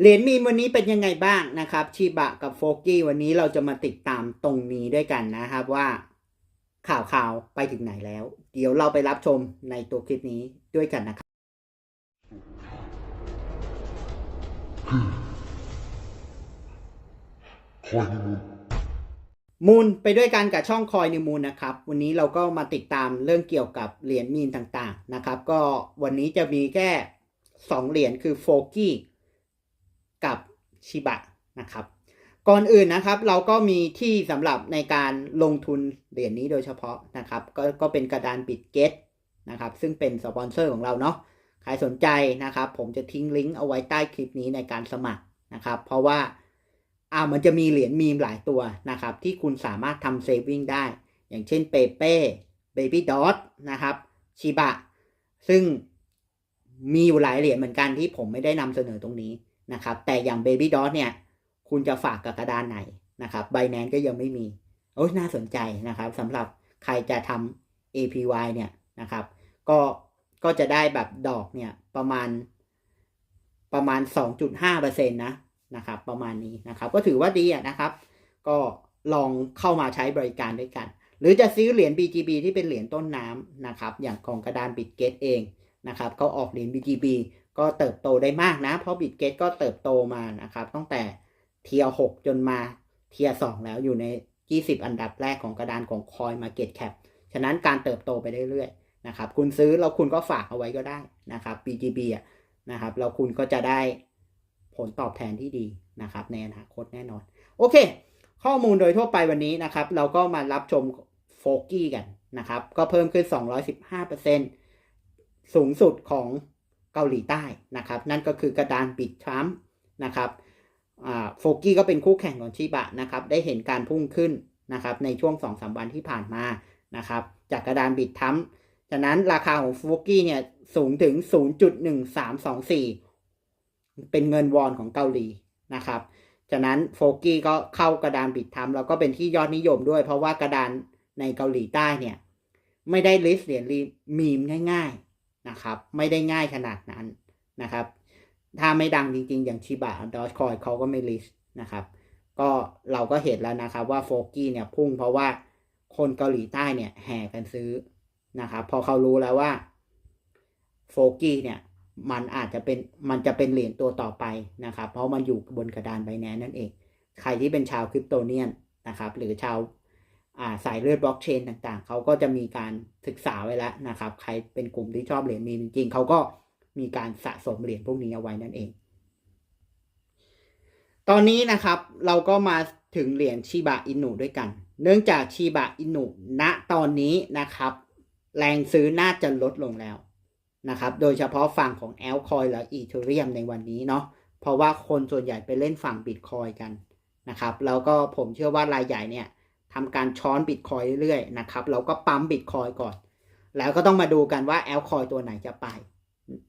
เหรียญมีวันนี้เป็นยังไงบ้างนะครับชิบะกับโฟกี้วันนี้เราจะมาติดตามตรงนี้ด้วยกันนะครับว่าข่าวข่าวๆไปถึงไหนแล้ว เดี๋ยวเราไปรับชมในตัวคลิปนี้ด้วยกันนะครับคอยนิมูลมูลไปด้วยกันกับช่องคอยนิมูลนะครับ วันนี้เราก็มาติดตามเรื่องเกี่ยวกับเหรียญมีนต่างๆนะครับ ก็วันนี้จะมีแค่สองเหรียญคือโฟกี้ กับชิบะนะครับ ก่อนอื่นนะครับเราก็มีที่สำหรับในการลงทุนเหรียญนี้โดยเฉพาะนะครับก็ก็เป็นกระดานบิดเกตนะครับซึ่งเป็นสปอนเซอร์ของเราเนาะใครสนใจนะครับ ผมจะทิ้งลิงก์เอาไว้ใต้คลิปนี้ในการสมัครนะครับ เพราะว่าอ่ามันจะมีเหรียญมีมหลายตัวนะครับ ที่คุณสามารถทำเซฟวิ่งได้ อย่างเช่นเปเป้เบบี้ดอทนะครับชิบะซึ่งมีอยู่หลายเหรียญเหมือนกันที่ผมไม่ได้นำเสนอตรงนี้ นะครับ แต่อย่างเบบี้ดอเนี่ย คุณจะฝากกับกระดานไหนนะครับไบแนนก็ยังไม่มี โอ้ยน่าสนใจนะครับสำหรับใครจะทำ APY เนี่ยนะครับ ก็ก็จะได้แบบดอกเนี่ยประมาณประมาณ 2.5%นะนะครับ ประมาณนี้นะครับ ก็ถือว่าดีอะนะครับ ก็ลองเข้ามาใช้บริการด้วยกัน หรือจะซื้อเหรียญ BGB ที่เป็นเหรียญต้นน้ำนะครับ อย่างของกระดานบิตเกตเองนะครับก็ออกเหรียญ BGB ก็เติบโตได้มากนะ เพราะบิตเกตก็เติบโตมานะครับ ตั้งแต่เทียร์6จนมาเทียร์2แล้วอยู่ใน 20 อันดับแรกของกระดานของ Coin Market Cap ฉะนั้นการเติบโตไปเรื่อยๆนะครับ คุณซื้อแล้วคุณก็ฝากเอาไว้ก็ได้นะครับ BGB อะนะครับแล้วคุณก็จะได้ผลตอบแทนที่ดีนะครับในอนาคตแน่นอน โอเค ข้อมูลโดยทั่วไปวันนี้นะครับ เราก็มารับชมโฟกี้กันนะครับ ก็เพิ่มขึ้น 215%สูงสุดของ เกาหลีใต้นะครับ นั่นก็คือกระดานปิดทรัมป์นะครับโฟกี้ก็เป็นคู่แข่งของชิบะนะครับ ได้เห็นการพุ่งขึ้นนะครับ ในช่วง2-3วันที่ผ่านมานะครับ จากกระดานบิดทรัมฉะนั้นราคาของโฟกี้เนี่ยสูงถึง 0.1324 เป็นเงินวอนของเกาหลีนะครับ ฉะนั้นโฟกี้ก็เข้ากระดานบิดทำแล้วก็เป็นที่ยอดนิยมด้วย เพราะว่ากระดานในเกาหลีใต้เนี่ย ไม่ได้ลิสเหรียญมีมง่าย นะครับ ไม่ได้ง่ายขนาดนั้นนะครับ ถ้าไม่ดังจริงๆ อย่างชิบะดอชคอยเขาก็ไม่ลิสต์นะครับ ก็เราก็เห็นแล้วนะครับว่าโฟกี้เนี่ยพุ่งเพราะว่าคนเกาหลีใต้เนี่ยแห่กันซื้อนะครับ พอเขารู้แล้วว่าโฟกี้เนี่ยมันอาจจะเป็นมันจะเป็นเหรียญตัวต่อไปนะครับ เพราะมันอยู่บนกระดานไบแนนนั่นเอง ใครที่เป็นชาวคริปโตเนียนนะครับ หรือชาว สายเลือดบล็อกเชนต่างๆ เขาก็จะมีการศึกษาไว้แล้วนะครับ ใครเป็นกลุ่มที่ชอบเหรียญมีจริงๆ เขาก็มีการสะสมเหรียญพวกนี้เอาไว้นั่นเอง ตอนนี้นะครับเราก็มาถึงเหรียญชิบะอินุด้วยกัน เนื่องจากชิบะอินุณตอนนี้นะครับ แรงซื้อน่าจะลดลงแล้วนะครับ โดยเฉพาะฝั่งของแอลคอยและอีเทเรียมในวันนี้เนาะ เพราะว่าคนส่วนใหญ่ไปเล่นฝั่งบิตคอยกันนะครับ แล้วก็ผมเชื่อว่ารายใหญ่เนี่ย ทำการช้อนบิตคอยเรื่อยๆนะครับ เราก็ปั๊มบิตคอยก่อน แล้วก็ต้องมาดูกันว่าแอลคอยตัวไหนจะไป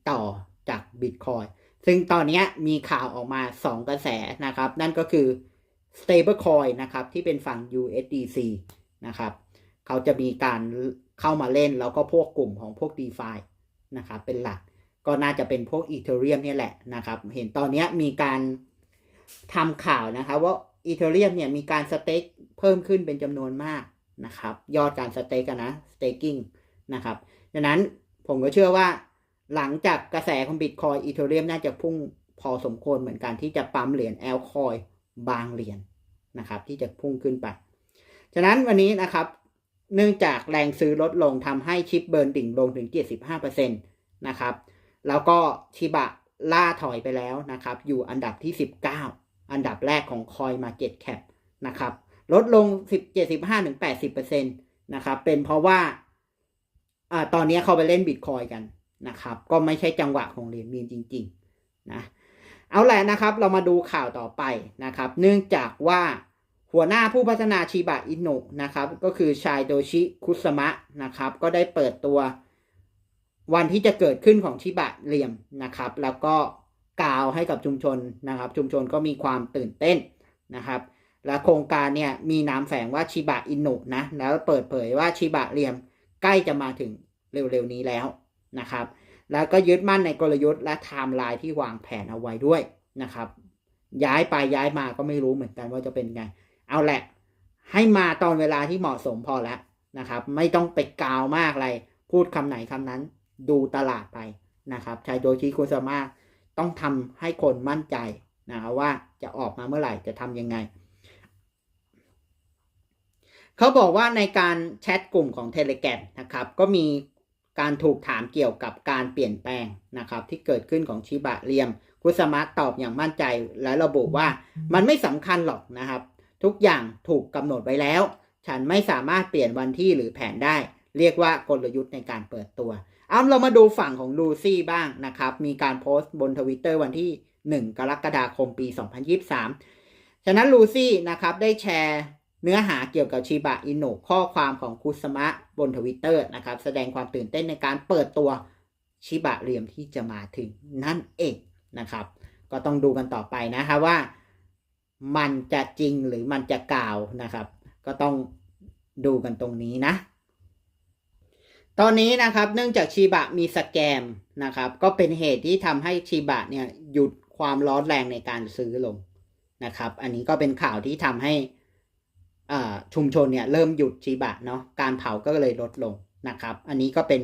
ต่อจากบิตคอยซึ่งตอนนี้มีข่าวออกมา 2 กระแสนะครับ นั่นก็คือ stablecoin นะครับ ที่เป็นฝั่ง USDC นะครับ เขาจะมีการเข้ามาเล่นแล้วก็พวกกลุ่มของพวก DeFi นะครับ เป็นหลักก็น่าจะเป็นพวกอีเทเรียมเนี่ยแหละนะครับ เห็นตอนนี้มีการทำข่าวนะครับว่า อีเทเรียมเนี่ยมีการสเต็กเพิ่มขึ้นเป็นจำนวนมากนะครับ ยอดการสเต็กนะสเต็กกิ้งนะครับดังนั้นผมก็เชื่อว่า หลังจากกระแสของบิตคอยอีเทเรียมน่าจะพุ่งพอสมควรเหมือนกันที่จะปั๊มเหรียญแอลคอยบางเหรียญนะครับ ที่จะพุ่งขึ้นไป ฉะนั้นวันนี้นะครับ เนื่องจากแรงซื้อลดลงทำให้ชิปเบิร์นดิ่งลงถึง 75%นะครับ แล้วก็ชิบะล่าถอยไปแล้วนะครับ อยู่อันดับที่ 19 อันดับแรกของ Coin Market Cap นะครับลดลง75-80%นะครับเป็นเพราะว่าอ่าตอนนี้เขาไปเล่นบิตคอยกันนะครับ ก็ไม่ใช่จังหวะของเหรียญมีมจริง ๆ นะ เอาแหละนะครับ เรามาดูข่าวต่อไปนะครับ เนื่องจากว่าหัวหน้าผู้พัฒนาชิบะอินุนะครับ ก็คือชายโดชิคุสมะนะครับ ก็ได้เปิดตัววันที่จะเกิดขึ้นของชิบะเหลี่ยมนะครับ แล้วก็ กล่าวให้กับชุมชนนะครับ ชุมชนก็มีความตื่นเต้นนะครับ และโครงการเนี่ยมีนามแฝงว่าชิบะอินุนะ แล้วเปิดเผยว่าชิบะเหลี่ยมใกล้จะมาถึงเร็วๆนี้แล้วนะครับ แล้วก็ยึดมั่นในกลยุทธ์และไทม์ไลน์ที่วางแผนเอาไว้ด้วยนะครับ ย้ายไปย้ายมาก็ไม่รู้เหมือนกันว่าจะเป็นไง เอาแหละ ให้มาตอนเวลาที่เหมาะสมพอแล้วนะครับ ไม่ต้องไปกาวมากอะไร พูดคำไหนคำนั้น ดูตลาดไปนะครับชายโดยที่คุณสามารถ ต้องทำให้คนมั่นใจนะครับว่าจะออกมาเมื่อไหร่จะทำยังไง เขาบอกว่าในการแชทกลุ่มของ Telegram นะครับ ก็มีการถูกถามเกี่ยวกับการเปลี่ยนแปลงนะครับ ที่เกิดขึ้นของชิบะเรียม คุสมาร์ตอบอย่างมั่นใจและระบุว่ามันไม่สำคัญหรอกนะครับ ทุกอย่างถูกกำหนดไว้แล้ว ฉันไม่สามารถเปลี่ยนวันที่หรือแผนได้ เรียกว่ากลยุทธ์ในการเปิดตัว อาเรามาดูฝั่งของลูซี่บ้างนะครับ มีการโพสต์บนทวิตเตอร์วันที่ 1 กรกฎาคมปี 2023 ฉะนั้นลูซี่นะครับได้แชร์เนื้อหาเกี่ยวกับชิบะอินุข้อความของคุสมะบนทวิตเตอร์นะครับ แสดงความตื่นเต้นในการเปิดตัวชิบะเรียมที่จะมาถึงนั่นเองนะครับ ก็ต้องดูกันต่อไปนะครับว่ามันจะจริงหรือมันจะกล่าวนะครับ ก็ต้องดูกันตรงนี้นะ ตอนนี้นะครับเนื่องจากชีบะมีสแกมนะครับ ก็เป็นเหตุที่ทำให้ชีบะเนี่ยหยุดความร้อนแรงในการซื้อลงนะครับ อันนี้ก็เป็นข่าวที่ทำให้ชุมชนเนี่ยเริ่มหยุดชีบะเนาะการเผาก็เลยลดลงนะครับ อันนี้ก็เป็น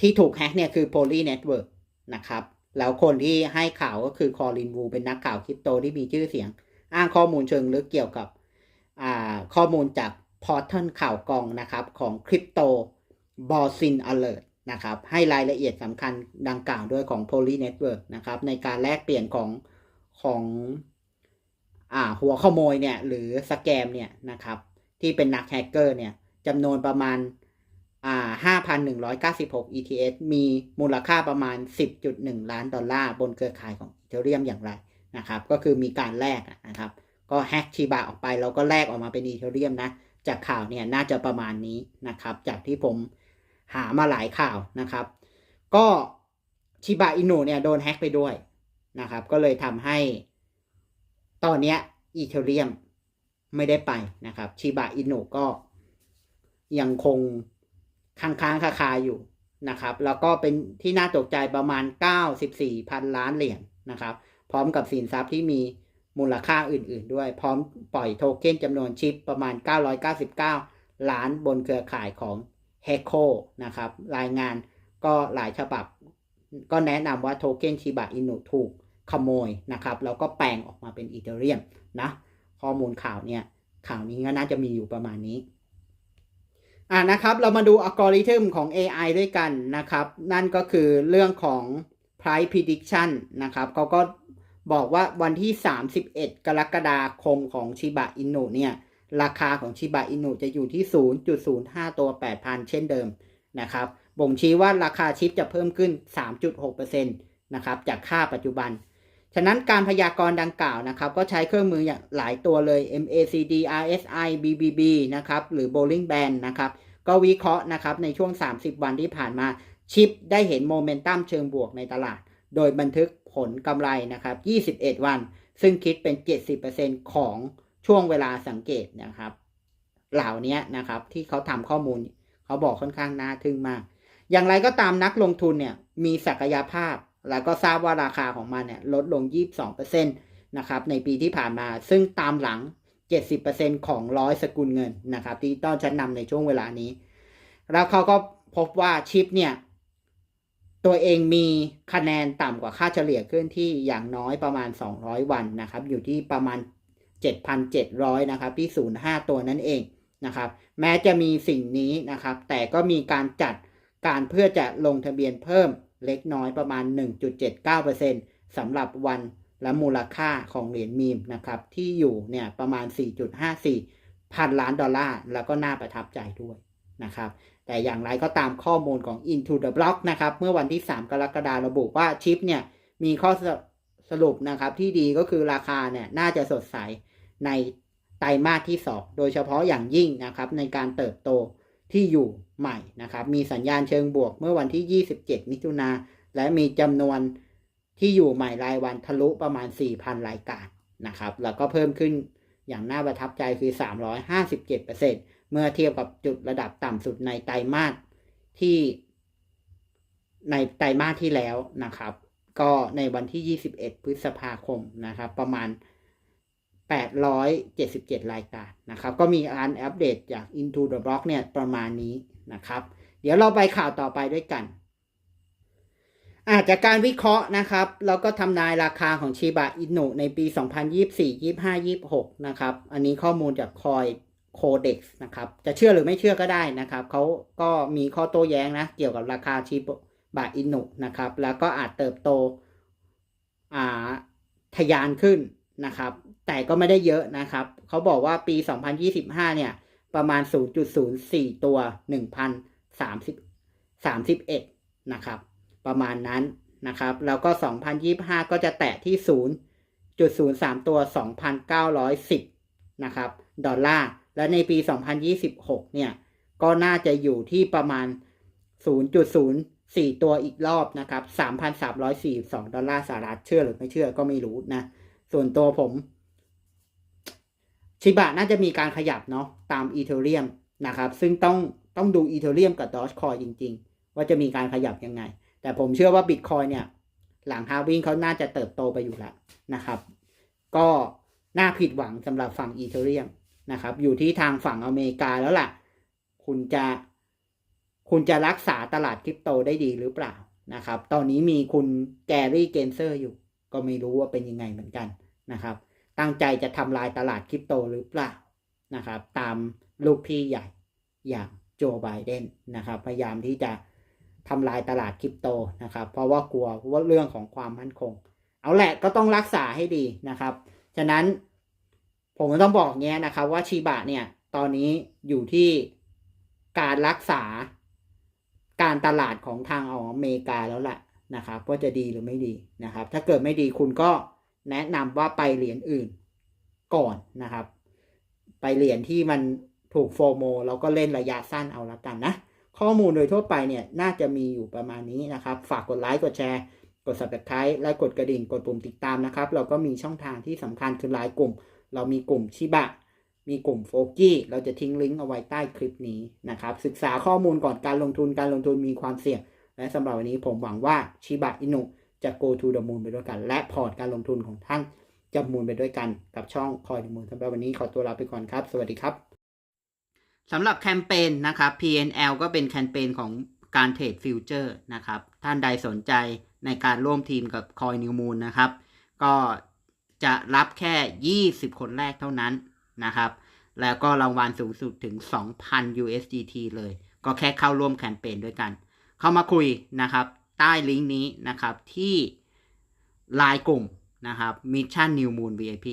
ที่ถูกแฮ็กเนี่ยคือ Poly Network นะครับแล้วคนที่ให้ข่าวก็คือคอรินวูเป็นนักข่าวคริปโตที่มีชื่อเสียง อ้างข้อมูลเชิงลึกเกี่ยวกับข้อมูลจากพอร์ทัลข่าวกองนะครับของคริปโต บอซินอเลอร์นะครับให้รายละเอียดสำคัญดังกล่าวด้วยของ Poly Network นะครับในการแลกเปลี่ยนของของอ่าหัวขโมยเนี่ยหรือสแกมเนี่ยนะครับที่เป็นนักแฮกเกอร์เนี่ยจำนวนประมาณอ่า5,196 ETH มีมูลค่าประมาณ 10.1 ล้านดอลลาร์บนเครือข่ายของอีเทเรียมอย่างไรนะครับก็คือมีการแลกนะครับก็แฮกชีบะออกไปแล้วก็แลกออกมาเป็นอีเทเรียมนะจากข่าวเนี่ยน่าจะประมาณนี้นะครับจากที่ผม หามาหลายข่าวนะครับ ก็ชิบะอินุเนี่ยโดนแฮ็กไปด้วยนะครับ ก็เลยทำให้ตอนนี้อีเทเรียมไม่ได้ไปนะครับชิบะอินุก็ยังคงค้างค้างคาคาอยู่นะครับ แล้วก็เป็นที่น่าตกใจประมาณ 94พันล้านเหรียญนนะครับ พร้อมกับสินทรัพย์ที่มีมูลค่าอื่น ๆ ด้วย พร้อมปล่อยโทเค็นจำนวนชิปประมาณ 999 ล้านบนเครือข่ายของ h e c o นะครับ รายงานก็หลายฉบับ ก็แนะนำว่าโทเค็นชิบะอินุถูกขโมยนะครับ แล้วก็แปลงออกมาเป็นอีเทเรียมนะ ข้อมูลข่าวเนี่ย ข่าวนี้ก็น่าจะมีอยู่ประมาณนี้อ่านะครับ เรามาดูอัลกอริทึมของ AI ด้วยกันนะครับ นั่นก็คือเรื่องของ price prediction นะครับเขาก็บอกว่าวันที่ 31 กรกฎาคมของชิบะอินุเนี่ย ราคาของชิบะอินุจะอยู่ที่ 0.05 ตัว 8,000 เช่นเดิมนะครับ บ่งชี้ว่าราคาชิปจะเพิ่มขึ้น 3.6%นะครับจากค่าปัจจุบัน ฉะนั้นการพยากรณ์ดังกล่าวนะครับก็ใช้เครื่องมืออย่างหลายตัวเลย MACD RSI BBB นะครับหรือ Bolling Band นะครับก็วิเคราะห์นะครับในช่วง 30 วันที่ผ่านมาชิปได้เห็นโมเมนตัมเชิงบวกในตลาด โดยบันทึกผลกำไรนะครับ 21 วัน ซึ่งคิดเป็น 70%ของ ช่วงเวลาสังเกตนะครับ เหล่านี้นะครับที่เขาทำข้อมูลเขาบอกค่อนข้างน่าทึ่งมาก อย่างไรก็ตามนักลงทุนเนี่ยมีศักยภาพ แล้วก็ทราบว่าราคาของมันเนี่ยลดลง 22%นะครับในปีที่ผ่านมาซึ่งตามหลัง 70%ของร้อยสกุลเงินนะครับที่ต้องชั้นนำในช่วงเวลานี้ แล้วเขาก็พบว่าชิปเนี่ยตัวเองมีคะแนนต่ำกว่าค่าเฉลี่ยเคลื่อนที่อย่างน้อยประมาณ 200 วันนะครับ อยู่ที่ประมาณ 7,700 นะครับที่ 05 ตัวนั่นเองนะครับแม้จะมีสิ่งนี้นะครับ แต่ก็มีการจัดการเพื่อจะลงทะเบียนเพิ่มเล็กน้อยประมาณ 1.79%สำหรับวันและมูลค่าของเหรียญมีมนะครับที่อยู่เนี่ยประมาณ 4.54 พันล้านดอลลาร์ แล้วก็น่าประทับใจด้วยนะครับแต่อย่างไรก็ตามข้อมูลของ Into the Block นะครับเมื่อวันที่ 3 กรกฎาคมระบุว่าชิปเนี่ยมีข้อสรุปนะครับที่ดีก็คือราคาเนี่ยน่าจะสดใส ในไตรมาสที่ 2 โดยเฉพาะอย่างยิ่งนะครับในการเติบโตที่อยู่ใหม่นะครับ มีสัญญาณเชิงบวกเมื่อวันที่ 27 มิถุนาและมีจำนวนที่อยู่ใหม่รายวันทะลุประมาณ 4,000 รายการนะครับ แล้วก็เพิ่มขึ้นอย่างน่าประทับใจคือ 357%เมื่อเทียบกับจุดระดับต่ำสุดในไตรมาสที่ในไตรมาสที่แล้วนะครับ ก็ในวันที่ 21 พฤษภาคมนะครับ ประมาณ 877 รายการนะครับ ก็มีการอัปเดตจาก Into the Block เนี่ยประมาณนี้นะครับ เดี๋ยวเราไปข่าวต่อไปด้วยกัน อาจจากการวิเคราะห์นะครับแล้วก็ทำนายราคาของชิบะอินุในปี 2024 25 26 นะครับ อันนี้ข้อมูลจากคอยโคเด็กซ์นะครับ จะเชื่อหรือไม่เชื่อก็ได้นะครับ เขาก็มีข้อโต้แย้งนะ เกี่ยวกับราคาชิบะอินุนะครับ แล้วก็อาจเติบโตอ่าทะยานขึ้นนะครับ แต่ก็ไม่ได้เยอะนะครับ เขาบอกว่าปี 2025 เนี่ย ประมาณ 0.04 ตัว 1,030 31 นะครับ ประมาณนั้นนะครับ แล้วก็ 2025 ก็จะแตะที่ 0.03 ตัว 2,910 นะครับ ดอลลาร์ และในปี 2026 เนี่ย ก็น่าจะอยู่ที่ประมาณ 0.04 ตัวอีกรอบนะครับ 3,342 ดอลลาร์สหรัฐ เชื่อหรือไม่เชื่อก็ไม่รู้นะ ส่วนตัวผม ชิบะน่าจะมีการขยับเนาะตามอีเทเรียมนะครับ ซึ่งต้องต้องดูอีเทเรียมกับดอ g คอยจริง ๆ ว่าจะมีการขยับยังไง แต่ผมเชื่อว่าบิตคอยเนี่ย หลังฮาวิ่งเขาน่าจะเติบโตไปอยู่แล้วนะครับ ก็น่าผิดหวังสำหรับฝั่งอีเทเรียมนะครับ อยู่ที่ทางฝั่งอเมริกาแล้วล่ะ คุณจะคุณจะรักษาตลาดคริปโตได้ดีหรือเปล่านะครับ ตอนนี้มีคุณแกรี่เกนเซอร์อยู่ ก็ไม่รู้ว่าเป็นยังไงเหมือนกันนะครับ ตั้งใจจะทำลายตลาดคริปโตหรือเปล่านะครับ ตามลูกพี่ใหญ่อย่างโจไบเดนนะครับ พยายามที่จะทำลายตลาดคริปโตนะครับ เพราะว่ากลัวว่าเรื่องของความมั่นคง เอาแหละก็ต้องรักษาให้ดีนะครับ ฉะนั้นผมก็ต้องบอกเงี้ยนะครับ ว่าชีบะเนี่ยตอนนี้อยู่ที่การรักษาการตลาดของทางอเมริกาแล้วแหละนะครับว่าจะดีหรือไม่ดีนะครับ ถ้าเกิดไม่ดีคุณก็ แนะนำว่าไปเหรียญอื่นก่อนนะครับ ไปเหรียญที่มันถูกโฟโมแล้วก็เล่นระยะสั้นเอาละกันนะ ข้อมูลโดยทั่วไปเนี่ยน่าจะมีอยู่ประมาณนี้นะครับ ฝากกดไลค์กดแชร์กด subscribe และกดกระดิ่งกดปุ่มติดตามนะครับ เราก็มีช่องทางที่สำคัญคือไลน์กลุ่ม เรามีกลุ่มชิบะ มีกลุ่มโฟกี้เราจะทิ้งลิงก์เอาไว้ใต้คลิปนี้นะครับ ศึกษาข้อมูลก่อนการลงทุนการลงทุนมีความเสี่ยง และสำหรับวันนี้ผมหวังว่าชิบะอินุ จะ go to the moon ไปด้วยกัน และพอร์ตการลงทุนของท่านจะมูลไปด้วยกันกับช่องคอย the moon สำหรับวันนี้ขอตัวลาไปก่อนครับ สวัสดีครับสำหรับแคมเปญนะครับ PNL ก็เป็นแคมเปญของการเทรดฟิวเจอร์นะครับ ท่านใดสนใจในการร่วมทีมกับคอยนิวมูลนะครับ ก็จะรับแค่ 20 คนแรกเท่านั้นนะครับ แล้วก็รางวัลสูงสุดถึง 2,000 USDT เลย ก็แค่เข้าร่วมแคมเปญด้วยกัน เข้ามาคุยนะครับ ใต้ลิงก์นี้นะครับที่ไลน์กลุ่มนะครับ Mission New Moon VIP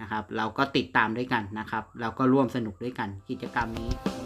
นะครับ เราก็ติดตามด้วยกันนะครับ เราก็ร่วมสนุกด้วยกันกิจกรรมนี้